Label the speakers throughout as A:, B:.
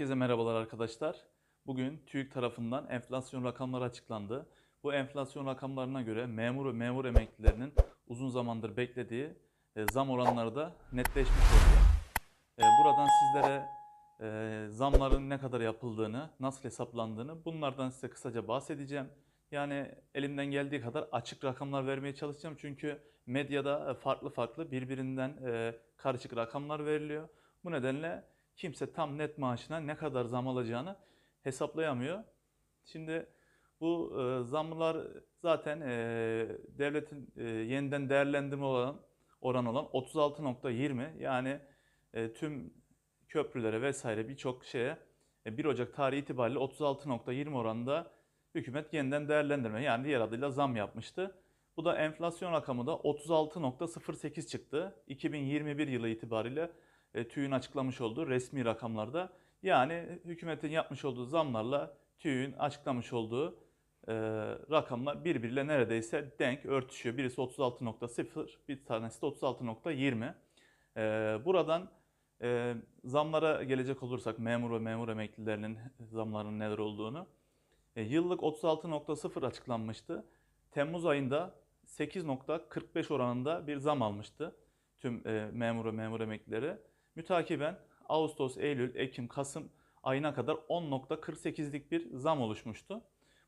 A: Herkese merhabalar arkadaşlar. Bugün TÜİK tarafından enflasyon rakamları açıklandı. Bu enflasyon rakamlarına göre memur ve memur emeklilerinin uzun zamandır beklediği e, zam oranları da netleşmiş oldu. E, Buradan sizlere e, zamların ne kadar yapıldığını, nasıl hesaplandığını bunlardan size kısaca bahsedeceğim. Yani elimden geldiği kadar açık rakamlar vermeye çalışacağım. Çünkü medyada farklı farklı birbirinden karışık rakamlar veriliyor. Bu nedenle kimse tam net maaşına ne kadar zam alacağını hesaplayamıyor. Şimdi bu e, zamlar zaten e, devletin e, yeniden değerlendirme olan oran olan 36.20 yani e, tüm köprülere vesaire birçok şeye e, 1 Ocak tarihi itibariyle 36.20 oranında hükümet yeniden değerlendirme yani diğer adıyla zam yapmıştı. Bu da enflasyon rakamı da 36.08 çıktı. 2021 yılı itibariyle e, açıklamış olduğu resmi rakamlarda. Yani hükümetin yapmış olduğu zamlarla TÜİK'in açıklamış olduğu e, rakamlar birbiriyle neredeyse denk örtüşüyor. Birisi 36.0, bir tanesi de 36.20. E, buradan e, zamlara gelecek olursak memur ve memur emeklilerinin zamlarının neler olduğunu. E, yıllık 36.0 açıklanmıştı. Temmuz ayında 8.45 oranında bir zam almıştı tüm e, memur ve memur emeklileri. Mütakiben Ağustos, Eylül, Ekim, Kasım ayına kadar 10.48'lik bir zam oluşmuştu.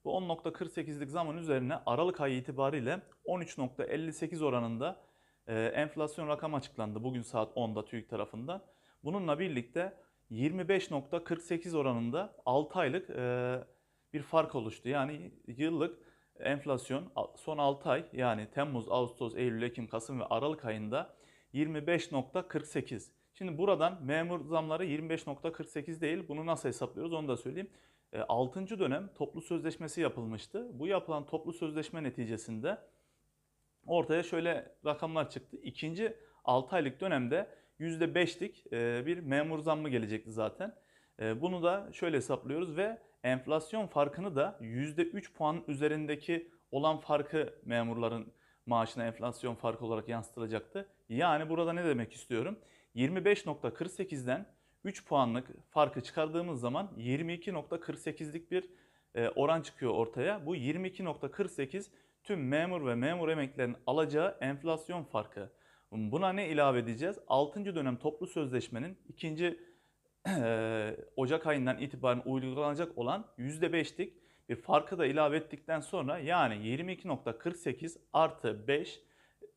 A: Bu 10.48'lik zamın üzerine Aralık ayı itibariyle 13.58 oranında e, enflasyon rakamı açıklandı bugün saat 10'da TÜİK tarafından. Bununla birlikte 25.48 oranında 6 aylık e, bir fark oluştu. Yani yıllık enflasyon son 6 ay yani Temmuz, Ağustos, Eylül, Ekim, Kasım ve Aralık ayında 25.48. Şimdi buradan memur zamları 25.48 değil. Bunu nasıl hesaplıyoruz onu da söyleyeyim. 6. dönem toplu sözleşmesi yapılmıştı. Bu yapılan toplu sözleşme neticesinde ortaya şöyle rakamlar çıktı. İkinci 6 aylık dönemde %5'lik bir memur zammı gelecekti zaten. Bunu da şöyle hesaplıyoruz ve enflasyon farkını da %3 puan üzerindeki olan farkı memurların maaşına enflasyon farkı olarak yansıtılacaktı. Yani burada ne demek istiyorum? 25.48'den 3 puanlık farkı çıkardığımız zaman 22.48'lik bir e, oran çıkıyor ortaya. Bu 22.48 tüm memur ve memur emeklilerin alacağı enflasyon farkı. Buna ne ilave edeceğiz? 6. dönem toplu sözleşmenin 2. Ocak ayından itibaren uygulanacak olan %5'lik bir farkı da ilave ettikten sonra yani 22.48 artı 5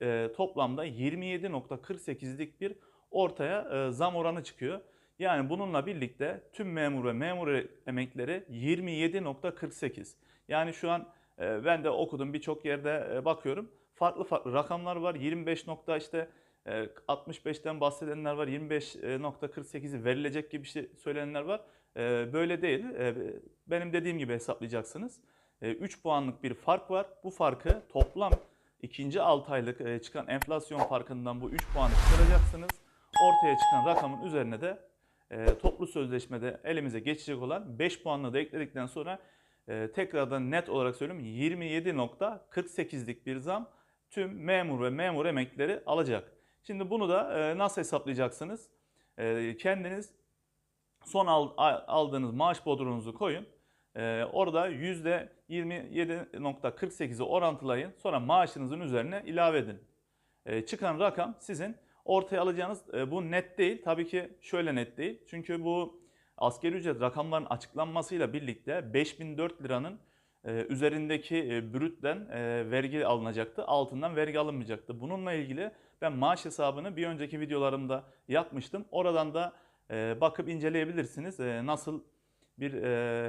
A: e, toplamda 27.48'lik bir ortaya e, zam oranı çıkıyor. Yani bununla birlikte tüm memur ve memur emekleri 27.48. Yani şu an e, ben de okudum birçok yerde e, bakıyorum. Farklı farklı rakamlar var. 25 nokta işte 65'ten bahsedenler var. 25.48'i verilecek gibi şey söylenenler var. Böyle değil. Benim dediğim gibi hesaplayacaksınız. 3 puanlık bir fark var. Bu farkı toplam ikinci 6 aylık çıkan enflasyon farkından bu 3 puanı çıkaracaksınız. Ortaya çıkan rakamın üzerine de toplu sözleşmede elimize geçecek olan 5 puanla da ekledikten sonra tekrardan net olarak söyleyeyim 27.48'lik bir zam tüm memur ve memur emeklileri alacak. Şimdi bunu da nasıl hesaplayacaksınız? Kendiniz son aldığınız maaş bodrunuzu koyun. Orada %27.48'i orantılayın. Sonra maaşınızın üzerine ilave edin. Çıkan rakam sizin ortaya alacağınız bu net değil. Tabii ki şöyle net değil. Çünkü bu askeri ücret rakamların açıklanmasıyla birlikte 5004 liranın üzerindeki brütten vergi alınacaktı. Altından vergi alınmayacaktı. Bununla ilgili ben maaş hesabını bir önceki videolarımda yapmıştım. Oradan da bakıp inceleyebilirsiniz nasıl bir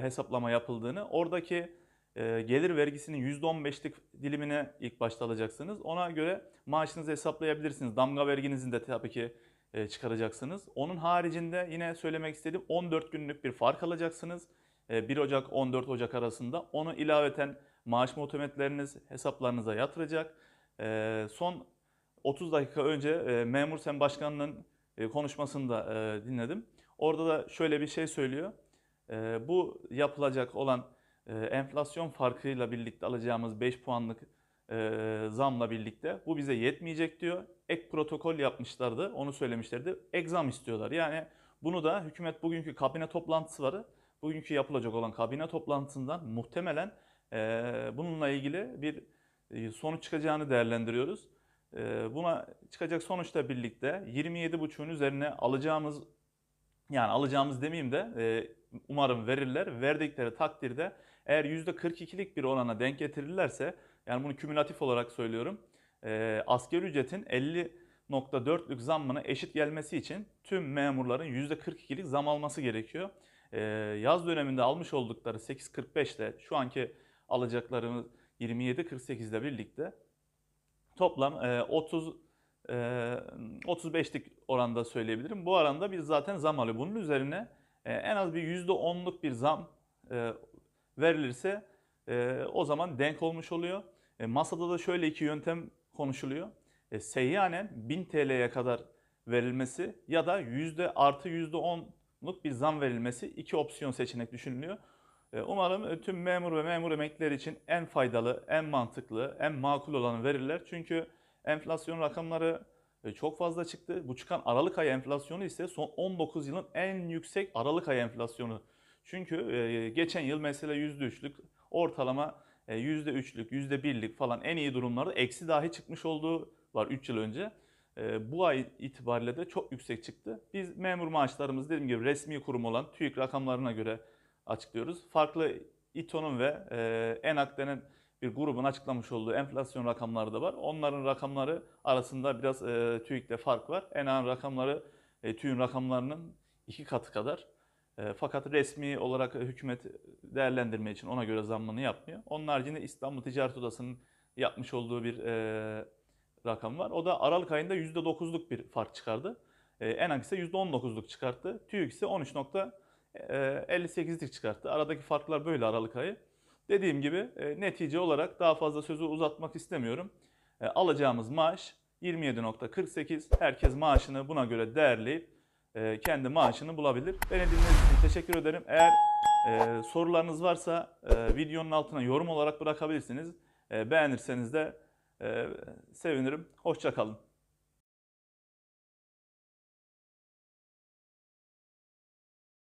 A: hesaplama yapıldığını. Oradaki gelir vergisinin %15'lik dilimine ilk başta alacaksınız. Ona göre maaşınızı hesaplayabilirsiniz. Damga verginizin de tabii ki çıkaracaksınız. Onun haricinde yine söylemek istediğim 14 günlük bir fark alacaksınız. 1 Ocak 14 Ocak arasında onu ilaveten maaş muhtemetleriniz hesaplarınıza yatıracak. Son 30 dakika önce Memur Sen Başkanı'nın konuşmasını da dinledim. Orada da şöyle bir şey söylüyor. Bu yapılacak olan enflasyon farkıyla birlikte alacağımız 5 puanlık zamla birlikte bu bize yetmeyecek diyor. Ek protokol yapmışlardı, onu söylemişlerdi. Ek zam istiyorlar. Yani Bunu da hükümet bugünkü kabine toplantısı var. Bugünkü yapılacak olan kabine toplantısından muhtemelen e, bununla ilgili bir e, sonuç çıkacağını değerlendiriyoruz. E, buna çıkacak sonuçla birlikte 27.5'ün üzerine alacağımız yani alacağımız demeyeyim de e, umarım verirler. Verdikleri takdirde eğer %42'lik bir orana denk getirirlerse yani bunu kümülatif olarak söylüyorum. E, asgari ücretin 50.4'lük zammına eşit gelmesi için tüm memurların %42'lik zam alması gerekiyor. E, yaz döneminde almış oldukları 8.45 ile şu anki alacaklarımız 27.48 ile birlikte toplam e, 30 e, 35'lik oranda söyleyebilirim. Bu oranda biz zaten zam alıyor. Bunun üzerine e, en az bir %10'luk bir zam e, verilirse e, o zaman denk olmuş oluyor. E, masada da şöyle iki yöntem konuşuluyor. E, seyyanen 1000 TL'ye kadar verilmesi ya da yüzde artı %10'luk bir zam verilmesi iki opsiyon seçenek düşünülüyor. E, Umarım e, tüm memur ve memur emekliler için en faydalı, en mantıklı, en makul olanı verirler. Çünkü enflasyon rakamları e, çok fazla çıktı. Bu çıkan Aralık ayı enflasyonu ise son 19 yılın en yüksek Aralık ayı enflasyonu. Çünkü geçen yıl mesela %3'lük ortalama e, %3'lük, %1'lik falan en iyi durumlarda eksi dahi çıkmış olduğu var 3 yıl önce. Bu ay itibariyle de çok yüksek çıktı. Biz memur maaşlarımız dediğim gibi resmi kurum olan TÜİK rakamlarına göre açıklıyoruz. Farklı İTO'nun ve ENAK denen bir grubun açıklamış olduğu enflasyon rakamları da var. Onların rakamları arasında biraz e, TÜİK'le fark var. ENAK'ın rakamları e, TÜİK'in rakamlarının iki katı kadar. E, fakat resmi olarak hükümet değerlendirme için ona göre zammını yapmıyor. Onun haricinde İstanbul Ticaret Odası'nın yapmış olduğu bir e, rakam var. O da Aralık ayında %9'luk bir fark çıkardı. E, ENAK ise %19'luk çıkarttı. TÜİK ise 13.58'lik çıkarttı. Aradaki farklar böyle Aralık ayı. Dediğim gibi e, netice olarak daha fazla sözü uzatmak istemiyorum. E, alacağımız maaş 27.48. Herkes maaşını buna göre değerleyip e, kendi maaşını bulabilir. Beni dinlediğiniz için teşekkür ederim. Eğer e, sorularınız varsa e, videonun altına yorum olarak bırakabilirsiniz. E, beğenirseniz de e, sevinirim. Hoşça kalın.